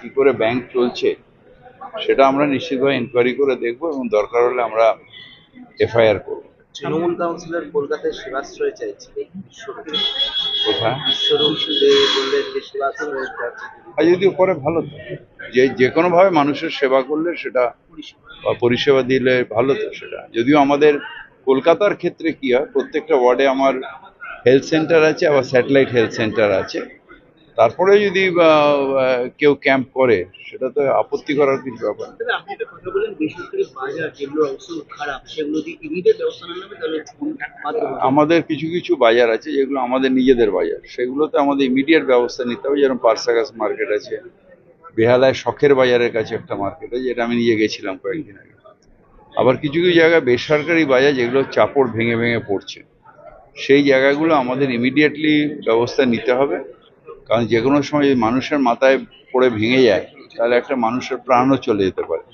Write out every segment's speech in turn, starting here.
কি করে ব্যাংক চলছে সেটা আমরা নিশ্চিতভাবে ইনকোয়ারি করে দেখব এবং দরকার হলে আমরা এফআইআর করব। তৃণমূল কাউন্সিলর কলকাতায় সেবাশ্রয় চাইছিল আর যদি করে ভালো তো যে যে কোনোভাবে মানুষের সেবা করলে সেটা পরিষেবা দিলে ভালো তো সেটা। যদিও আমাদের কলকাতার ক্ষেত্রে কি হয় প্রত্যেকটা ওয়ার্ডে আমার হেলথ সেন্টার আছে আবার স্যাটেলাইট হেলথ সেন্টার আছে। তারপরে যদি কেউ ক্যাম্প করে সেটা তো আপত্তি করার কিছু ব্যাপার। আমাদের কিছু কিছু বাজার আছে যেগুলো আমাদের নিজেদের বাজার। সেগুলোতে আমাদের ইমিডিয়েট ব্যবস্থা নিতে হবে যেরকম পার্সাগাস মার্কেট আছে বেহালায় শখের বাজারের কাছে একটা মার্কেট আছে যেটা আমি নিজে গেছিলাম কয়েকদিন আগে। আবার কিছু কিছু জায়গায় বেসরকারি বাজার যেগুলো চাপড় ভেঙে ভেঙে পড়ছে সেই জায়গাগুলো আমাদের ইমিডিয়েটলি ব্যবস্থা নিতে হবে। কারণ যে কোনো সময় মানুষের মাথায় পড়ে ভেঙে যায় তাহলে একটা মানুষের প্রাণও চলে যেতে পারে।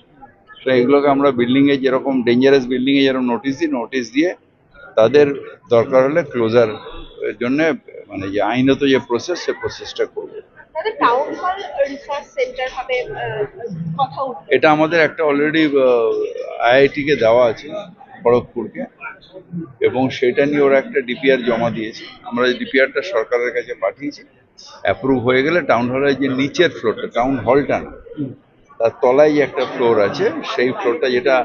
তো এগুলোকে আমরা বিল্ডিংয়ে যেরকম ডেঞ্জারাস বিল্ডিংয়ে যেরকম নোটিশ দিই নোটিশ দিয়ে তাদের দরকার হলে ক্লোজার জন্য মানে যে আইনত যে প্রসেস সে প্রসেসটা করবে। এটা আমাদের একটা অলরেডি আইআইটিকে দেওয়া আছে। খড়গপুরকে এবং সেটা নিয়ে ওরা একটা ডিপিআর জমা দিয়েছে। আমরা ডিপিআরটা সরকারের কাছে পাঠিয়েছি অ্যাপ্রুভ হয়ে গেলে টাউন হলের যে নিচের ফ্লোরটা টাউন হলটা না, তার তলায় যে একটা ফ্লোর আছে, সেই ফ্লোরটা যেটা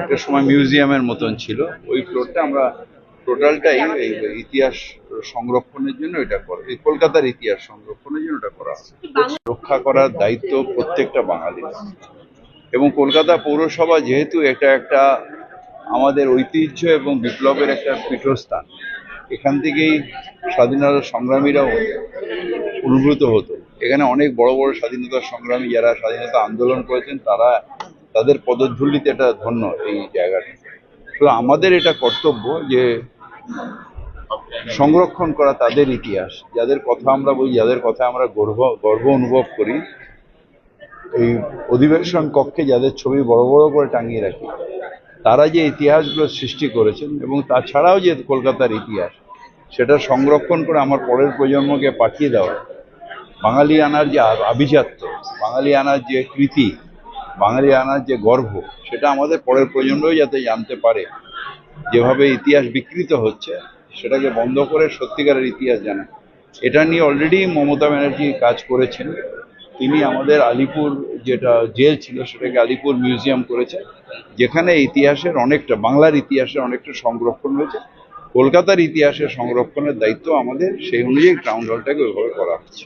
একটা সময় মিউজিয়ামের মতন ছিল, ওই ফ্লোরটা আমরা টোটালটাই এই ইতিহাস সংরক্ষণের জন্য এটা করা, এই কলকাতার ইতিহাস সংরক্ষণের জন্য এটা করা রক্ষা করার দায়িত্ব প্রত্যেকটা বাঙালির। এবং কলকাতা পৌরসভা যেহেতু এটা একটা আমাদের ঐতিহ্য এবং বিপ্লবের একটা পীঠস্থান। এখান থেকেই স্বাধীনতা সংগ্রামীরাও উদ্ভূত হতো। এখানে অনেক বড় বড় স্বাধীনতা সংগ্রামী যারা স্বাধীনতা আন্দোলন করেছেন, তারা তাদের পদধূলিতে এটা ধন্য এই জায়গাটা। তো আমাদের এটা কর্তব্য যে সংরক্ষণ করা তাদের ইতিহাস। যাদের কথা আমরা বলি, যাদের কথা আমরা গর্ব গর্ব অনুভব করি, এই অধিবেশন কক্ষে যাদের ছবি বড় বড় করে টাঙিয়ে রাখি। তারা যে ইতিহাসগুলো সৃষ্টি করেছেন এবং তাছাড়াও যে কলকাতার ইতিহাস, সেটা সংরক্ষণ করে আমার পরের প্রজন্মকে পাঠিয়ে দেওয়া। বাঙালি আনার যে আভিজাত্য, বাঙালি আনার যে কৃতি, বাঙালি আনার যে গর্ব, সেটা আমাদের পরের প্রজন্মই যাতে জানতে পারে। যেভাবে ইতিহাস বিকৃত হচ্ছে, সেটাকে বন্ধ করে সত্যিকারের ইতিহাস জানা। এটা নিয়ে অলরেডি মমতা ব্যানার্জি কাজ করেছেন। তিনি আমাদের আলিপুর যেটা জেল ছিল সেটাকে আলিপুর মিউজিয়াম করেছে, যেখানে ইতিহাসের অনেকটা, বাংলার ইতিহাসের অনেকটা সংরক্ষণ হয়েছে। কলকাতার ইতিহাসের সংরক্ষণের দায়িত্ব আমাদের, সেই অনুযায়ী টাউন হলটাকে ওইভাবে করা হচ্ছে।